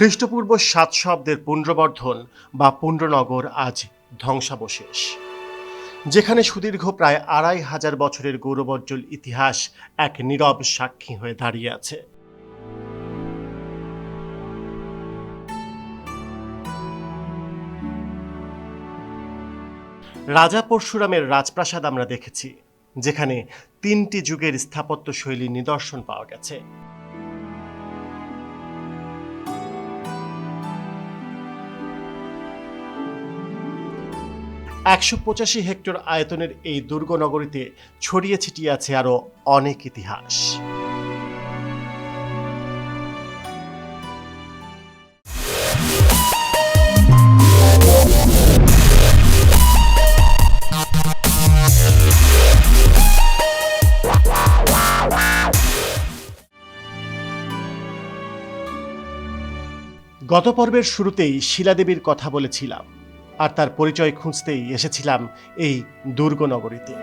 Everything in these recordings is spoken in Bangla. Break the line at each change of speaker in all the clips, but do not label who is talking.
খ্রিস্টপূর্ব সাত শব্দের পুণ্ড্রবর্ধন বা পুণ্ড্রনগর আজ ধ্বংসাবশেষ। যেখানে সুদীর্ঘ প্রায় আড়াই হাজার বছরের গৌরবজ্জ্বল ইতিহাস এক নীরব সাক্ষী হয়ে দাঁড়িয়ে আছে। রাজা পরশুরামের রাজপ্রাসাদ আমরা দেখেছি, যেখানে তিনটি যুগের স্থাপত্য শৈলীর নিদর্শন পাওয়া গেছে। একশো পঁচাশি হেক্টর আয়তনের এই দুর্গ নগরীতে ছড়িয়ে ছিটিয়ে আছে আরও অনেক ইতিহাস। গত পর্বের শুরুতেই শিলাদেবীর কথা বলেছিলাম। আর তার পরিচয় খুঁজতেই এসেছিলাম এই দুর্গ নগরীতে।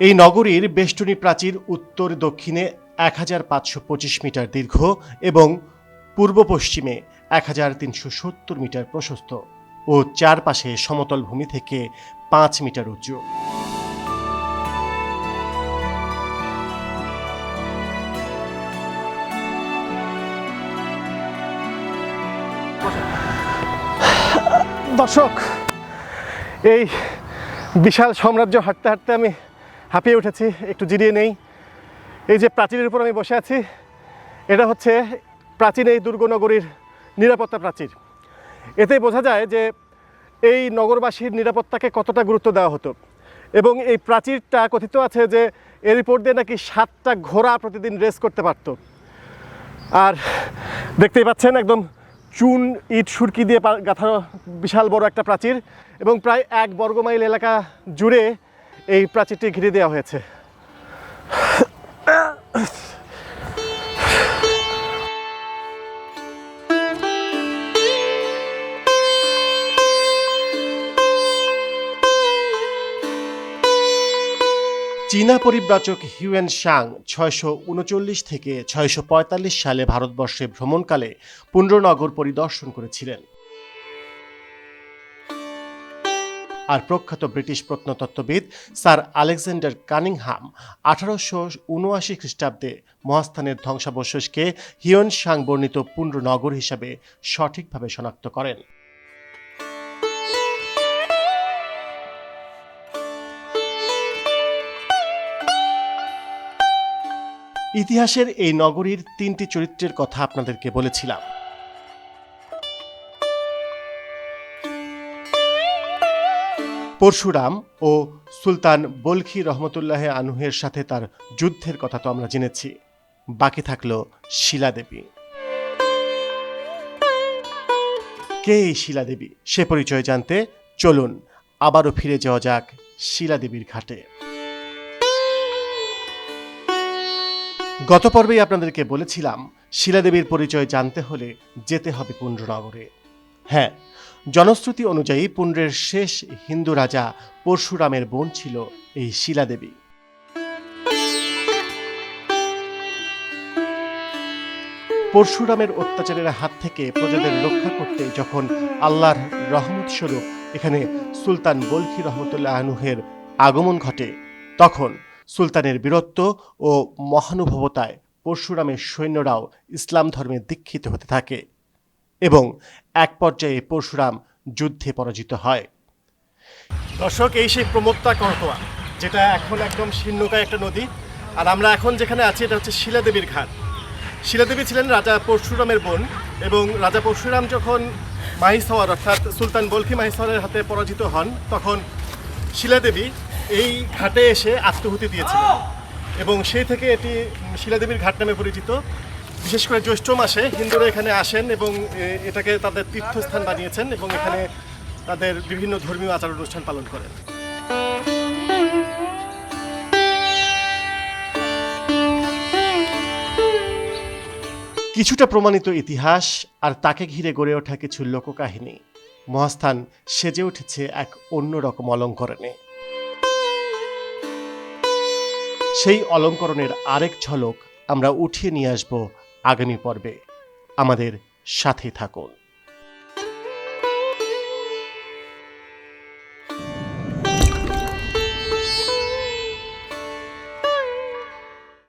এই নগরীর বেষ্টনী প্রাচীর উত্তর দক্ষিণে এক হাজার পাঁচশো পঁচিশ মিটার দীর্ঘ এবং পূর্ব পশ্চিমে এক হাজার তিনশো সত্তর মিটার প্রশস্ত ও চারপাশে সমতল ভূমি থেকে পাঁচ মিটার উঁচু। দর্শক, এই বিশাল সাম্রাজ্য হাঁটতে হাঁটতে আমি হাঁপিয়ে উঠেছি, একটু জিরিয়ে নেই। এই যে প্রাচীরের উপর আমি বসে আছি, এটা হচ্ছে প্রাচীন এই দুর্গনগরীর নিরাপত্তা প্রাচীর। এতে বোঝা যায় যে এই নগরবাসীর নিরাপত্তাকে কতটা গুরুত্ব দেওয়া হতো এবং এই প্রাচীরটা কথিত আছে যে এর উপর দিয়ে নাকি সাতটা ঘোড়া প্রতিদিন রেস করতে পারতো। আর দেখতেই পাচ্ছেন একদম চুন, ইট, সুরকি দিয়ে গাঁথা বিশাল বড় একটা প্রাচীর এবং প্রায় এক বর্গমাইল এলাকা জুড়ে এই প্রাচীরটি ঘিরে দেওয়া হয়েছে। চীনা পরিব্রাজক হিউয়েন শাং ছয়শো উনচল্লিশ থেকে ছয়শো পঁয়তাল্লিশ সালে ভারতবর্ষে ভ্রমণকালে পুণ্ড্রনগর পরিদর্শন করেছিলেন। আর প্রখ্যাত ব্রিটিশ প্রত্নতত্ত্ববিদ স্যার আলেকজান্ডার কানিংহাম আঠারোশো উনআশি খ্রিস্টাব্দে মহাস্থানের ধ্বংসাবশেষকে হিয়ন সাং বর্ণিত পুণ্ড্রনগর হিসাবে সঠিকভাবে শনাক্ত করেন। ইতিহাসের এই নগরীর তিনটি চরিত্রের কথা আপনাদেরকে বলেছিলাম। পরশুরাম ও সুলতান বলখি রহমতুল্লাহ আনুহের সাথে তার যুদ্ধের কথা তো আমরা জেনেছি। বাকি থাকল শিলাদেবী। কে এই শিলাদেবী? সে পরিচয় জানতে চলুন, আবারও ফিরে যাওয়া যাক শিলাদেবীর ঘাটে। গত পর্বেই আপনাদেরকে বলেছিলাম, শিলাদেবীর পরিচয় জানতে হলে যেতে হবে পুণ্ড্রনগরে হ্যাঁ জনশ্রুতি অনুযায়ী পুণ্ড্রের শেষ হিন্দু রাজা পরশুরামের বোন ছিল এই শিলাদেবী। পরশুরামের অত্যাচারের হাত থেকে প্রজাদের রক্ষা করতে যখন আল্লাহর রহমত স্বরূপ এখানে সুলতান বলখি রহমতুল্লাহ আনুহের আগমন ঘটে, তখন সুলতানের বীরত্ব ও মহানুভবতায় পরশুরামের সৈন্যরাও ইসলাম ধর্মে দীক্ষিত হতে থাকে এবং এক পর্যায়ে পরশুরাম যুদ্ধে পরাজিত হয়। দর্শক, এই সেই প্রমত্তা করতোয়া যেটা এখন একদম শীর্ণকায় একটা নদী, আর আমরা এখন যেখানে আছি, এটা হচ্ছে শিলাদেবীর ঘাট। শিলাদেবী ছিলেন রাজা পরশুরামের বোন এবং রাজা পরশুরাম যখন মাহিসওয়ার, অর্থাৎ সুলতান বলখি মাহিসওয়ারের হাতে পরাজিত হন, তখন শিলাদেবী এই ঘাটে এসে আত্মহুতি দিয়েছিলেন এবং সেই থেকে এটি শিলাদেবীর ঘাট নামে পরিচিত। বিশেষ করে জ্যৈষ্ঠ মাসে হিন্দুরা এখানে আসেন এবং এটাকে তাদের তীর্থস্থান বানিয়েছেন এবং এখানে তাদের বিভিন্ন ধর্মীয় আচার অনুষ্ঠান পালন করেন। কিছুটা প্রমাণিত ইতিহাস আর তাকে ঘিরে গড়ে ওঠা কিছু লোককাহিনী। মহাস্থান সেজে উঠেছে এক অন্যরকম অলঙ্করণে। সেই অলঙ্করণের আরেক ঝলক আমরা উঠিয়ে নিয়ে আসব আগামী পর্বে। আমাদের সাথে থাকুন।